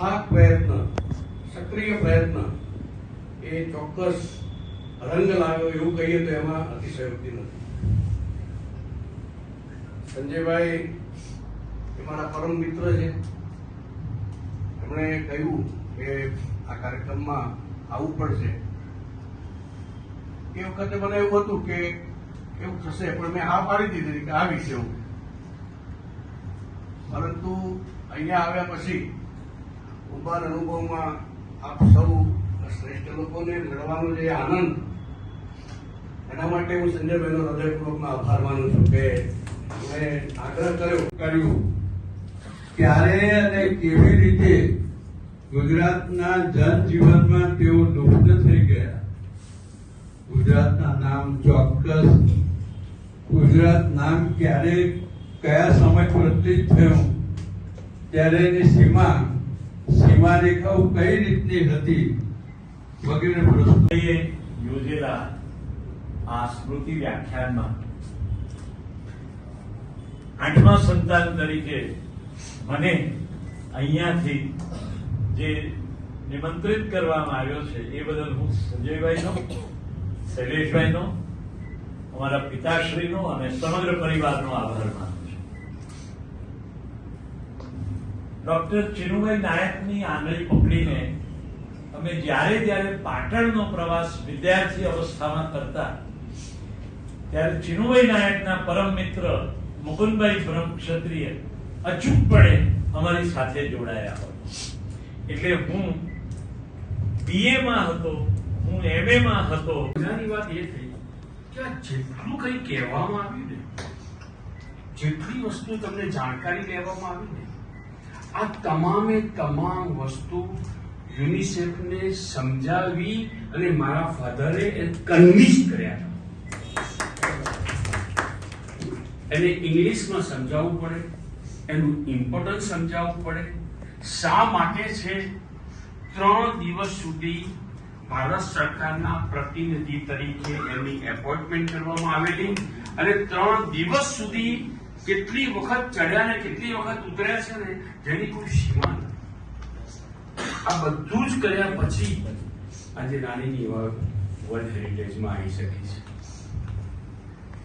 હા પ્રયત્ન, સક્રિય પ્રયત્ન એ ચોક્કસ રંગ લાવ્યો એવું કહીએ તો એમાં અતિશયોક્તિ નથી. સંજયભાઈ એ મારા પરમ મિત્ર છે. એમણે કહ્યું કે આ કાર્યક્રમમાં આવવું પડશે એ વખતે મને એવું હતું કે એવું થશે, પણ મેં હા પાડી દીધી કે આવીશ એવું. પરંતુ અહીંયા આવ્યા પછી ઉભાર અનુભવમાં આપ સૌ શ્રેષ્ઠ લોકોને લડવાનો જે આનંદ, એના માટે હું સંજયભાઈનો હૃદયપૂર્વકનો આભાર માનું છું કે મેં આગ્રહ કર્યો, કર્યું ક્યારે અને કેવી રીતે ગુજરાતના જનજીવનમાં તેઓ લુપ્ત થઈ ગયા. ગુજરાતના નામ ચોક્કસ, ગુજરાત નામ ક્યારે, કયા સમય પ્રતિત થયું, ત્યારે એની સીમા સીમા રેખાઓ કઈ રીતની હતી? વગેરે પ્રશ્નો. યોજેલા આ સ્મૃતિ વ્યાખ્યાનમાં આઠમા સંતાન તરીકે મને અહીંયાથી જે નિમંત્રિત કરવામાં આવ્યો છે, એ બદલ હું સંજયભાઈનો, શૈલેષભાઈનો, અમારા પિતાશ્રીનો અને સમગ્ર પરિવારનો આભાર માનું છું ડોક્ટર ચિરુભાઈ નાયકની આંગળી પકડીને અમે જ્યારે જ્યારે પાટણનો પ્રવાસ વિદ્યાર્થી અવસ્થામાં કરતા, ત્યારે ચિનુભાઈ નાયકના પરમ મિત્ર મુકુંદભાઈ બ્રહ્મ ક્ષત્રિય અચૂકપણે અમારી સાથે જોડાયા હોય. એટલે હું બીએ માં હતો, હું એમએ માં હતો. મજાની વાત એ થઈ કે આ જેટલું કંઈ કહેવામાં આવ્યું ને, જેટલી વસ્તુ તમને જાણકારી લેવામાં આવી ને આ તમામે તમામ વસ્તુ યુનિસેફને સમજાવી અને મારા ફાધરે કન્વિન્સ કર્યા એને ઇંગ્લિશમાં સમજાવવું પડે, એનું ઇમ્પોર્ટન્સ સમજાવવું પડે. શા માટે છે? ત્રણ દિવસ સુધી ભારત સરકારના પ્રતિનિધિ તરીકે એમની એપોઇન્ટમેન્ટ કરવામાં આવેલી અને ત્રણ દિવસ સુધી કેટલી વખત ચડ્યા ને કેટલી વખત ઉતર્યા છે ને, જેની કોઈ સીમા નથી. આ બધું જ કર્યા પછી આજે રાણીની વાવ વર્લ્ડ હેરિટેજમાં આવી શકી છે.